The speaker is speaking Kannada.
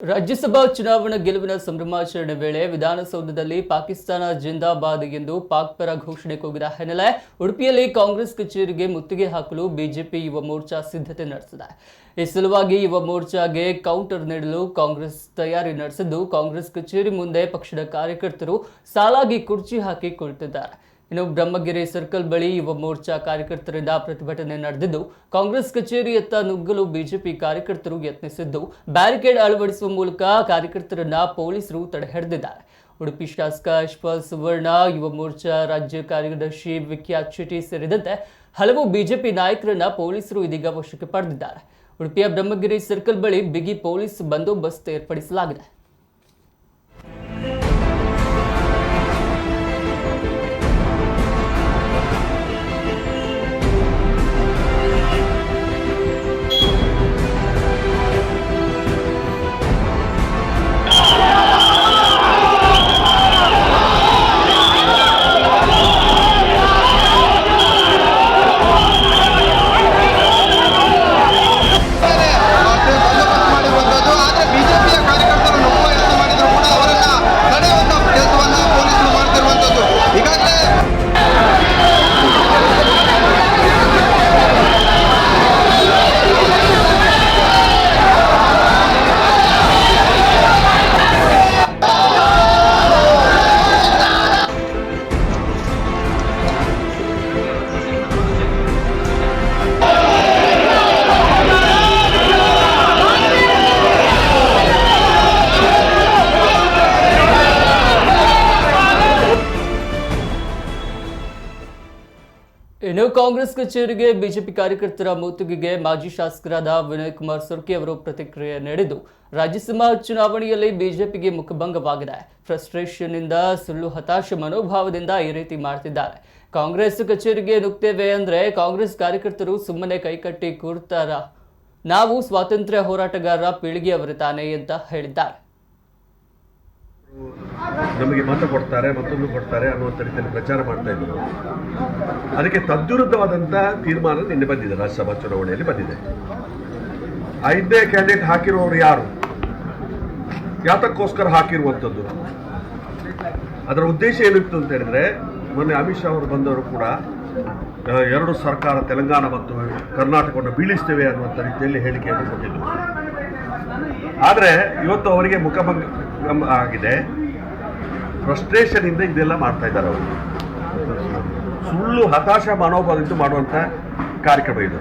ರಾಜ್ಯಸಭಾ ಚುನಾವಣಾ ಗೆಲುವಿನ ಸಂಭ್ರಮಾಚರಣೆ ವೇಳೆ ವಿಧಾನಸೌಧದಲ್ಲಿ ಪಾಕಿಸ್ತಾನ ಜಿಂದಾಬಾದ್ ಎಂದು ಪಾಕ್ ಪರ ಘೋಷಣೆ ಕೂಗಿದ ಹಿನ್ನೆಲೆ ಉಡುಪಿಯಲ್ಲಿ ಕಾಂಗ್ರೆಸ್ ಕಚೇರಿಗೆ ಮುತ್ತಿಗೆ ಹಾಕಲು ಬಿಜೆಪಿ ಯುವ ಮೋರ್ಚಾ ಸಿದ್ಧತೆ ನಡೆಸಿದೆ. ಈ ಸಲುವಾಗಿ ಯುವ ಮೋರ್ಚಾಗೆ ಕೌಂಟರ್ ನೀಡಲು ಕಾಂಗ್ರೆಸ್ ತಯಾರಿ ನಡೆಸಿದ್ದು ಕಾಂಗ್ರೆಸ್ ಕಚೇರಿ ಮುಂದೆ ಪಕ್ಷದ ಕಾರ್ಯಕರ್ತರು ಸಾಲಾಗಿ ಕುರ್ಚಿ ಹಾಕಿ ಕುಳಿತಿದ್ದಾರೆ. ಇನ್ನು ಬ್ರಹ್ಮಗಿರಿ ಸರ್ಕಲ್ ಬಳಿ ಯುವ ಮೋರ್ಚಾ ಕಾರ್ಯಕರ್ತರಿಂದ ಪ್ರತಿಭಟನೆ ನಡೆದಿದ್ದು, ಕಾಂಗ್ರೆಸ್ ಕಚೇರಿಯತ್ತ ನುಗ್ಗಲು ಬಿಜೆಪಿ ಕಾರ್ಯಕರ್ತರು ಯತ್ನಿಸಿದ್ದು, ಬ್ಯಾರಿಕೇಡ್ ಅಳವಡಿಸುವ ಮೂಲಕ ಕಾರ್ಯಕರ್ತರನ್ನ ಪೊಲೀಸರು ತಡೆ ಹಿಡಿದಿದ್ದಾರೆ ಉಡುಪಿ ಶಾಸಕ ಯಶ್ಪಾಲ್ ಸುವರ್ಣ, ಯುವ ಮೋರ್ಚಾ ರಾಜ್ಯ ಕಾರ್ಯದರ್ಶಿ ವಿಖ್ಯಾತ್ ಶೆಟ್ಟಿ ಸೇರಿದಂತೆ ಹಲವು ಬಿಜೆಪಿ ನಾಯಕರನ್ನ ಪೊಲೀಸರು ಇದೀಗ ವಶಕ್ಕೆ ಪಡೆದಿದ್ದಾರೆ. ಉಡುಪಿಯ ಬ್ರಹ್ಮಗಿರಿ ಸರ್ಕಲ್ ಬಳಿ ಬಿಗಿ ಪೊಲೀಸ್ ಬಂದೋಬಸ್ತ್ ಏರ್ಪಡಿಸಲಾಗಿದೆ. ಇನ್ನು ಕಾಂಗ್ರೆಸ್ ಕಚೇರಿಗೆ ಬಿಜೆಪಿ ಕಾರ್ಯಕರ್ತರ ಮುತ್ತಿಗೆಗೆ ಮಾಜಿ ಶಾಸಕರಾದ ವಿನಯ್ ಕುಮಾರ್ ಸುರ್ಕಿ ಅವರು ಪ್ರತಿಕ್ರಿಯೆ ನೀಡಿದ್ದು, ರಾಜ್ಯಸಭಾ ಚುನಾವಣೆಯಲ್ಲಿ ಬಿಜೆಪಿಗೆ ಮುಖಭಂಗವಾಗಿದೆ. ಫ್ರಸ್ಟ್ರೇಷನ್ ಇಂದ ಸುಳ್ಳು ಹತಾಶ ಮನೋಭಾವದಿಂದ ಈ ರೀತಿ ಮಾಡ್ತಿದ್ದಾರೆ. ಕಾಂಗ್ರೆಸ್ ಕಚೇರಿಗೆ ನುಗ್ತೇವೆ ಅಂದ್ರೆ ಕಾಂಗ್ರೆಸ್ ಕಾರ್ಯಕರ್ತರು ಸುಮ್ಮನೆ ಕೈಕಟ್ಟಿ ಕೂರ್ತಾರ. ನಾವು ಸ್ವಾತಂತ್ರ್ಯ ಹೋರಾಟಗಾರರ ಪೀಳಿಗೆಯವರು ತಾನೆ ಅಂತ ಹೇಳಿದ್ದಾರೆ. ನಮಗೆ ಮತ ಕೊಡ್ತಾರೆ, ಮತ್ತೊಂದು ಕೊಡ್ತಾರೆ ಅನ್ನುವಂಥ ರೀತಿಯಲ್ಲಿ ಪ್ರಚಾರ ಮಾಡ್ತಾ ಇದ್ದರು ಅದಕ್ಕೆ ತದ್ವಿರುದ್ಧವಾದಂಥ ತೀರ್ಮಾನ ನಿನ್ನೆ ಬಂದಿದೆ, ರಾಜ್ಯಸಭಾ ಚುನಾವಣೆಯಲ್ಲಿ ಬಂದಿದೆ. ಐದನೇ ಕ್ಯಾಂಡಿಡೇಟ್ ಹಾಕಿರುವವರು ಯಾರು? ಯಾತಕ್ಕೋಸ್ಕರ ಹಾಕಿರುವಂಥದ್ದು? ಅದರ ಉದ್ದೇಶ ಏನಿತ್ತು ಅಂತ ಹೇಳಿದ್ರೆ, ಮೊನ್ನೆ ಅಮಿತ್ ಶಾ ಅವರು ಬಂದವರು ಕೂಡ ಎರಡು ಸರ್ಕಾರ, ತೆಲಂಗಾಣ ಮತ್ತು ಕರ್ನಾಟಕವನ್ನು ಬೀಳಿಸ್ತೇವೆ ಅನ್ನುವಂಥ ರೀತಿಯಲ್ಲಿ ಹೇಳಿಕೆಯನ್ನು ಕೊಟ್ಟಿದ್ದರು. ಆದರೆ ಇವತ್ತು ಅವರಿಗೆ ಮುಖಭಂಗ ಆಗಿದೆ. ಫ್ರಸ್ಟ್ರೇಷನ್ ಇಂದ ಇದೆಲ್ಲ ಮಾಡ್ತಾ ಇದ್ದಾರೆ ಅವರು. ಸುಳ್ಳು ಹತಾಶ ಮನೋಭಾವದಿಂದ ಮಾಡುವಂಥ ಕಾರ್ಯಕ್ರಮ ಇದು.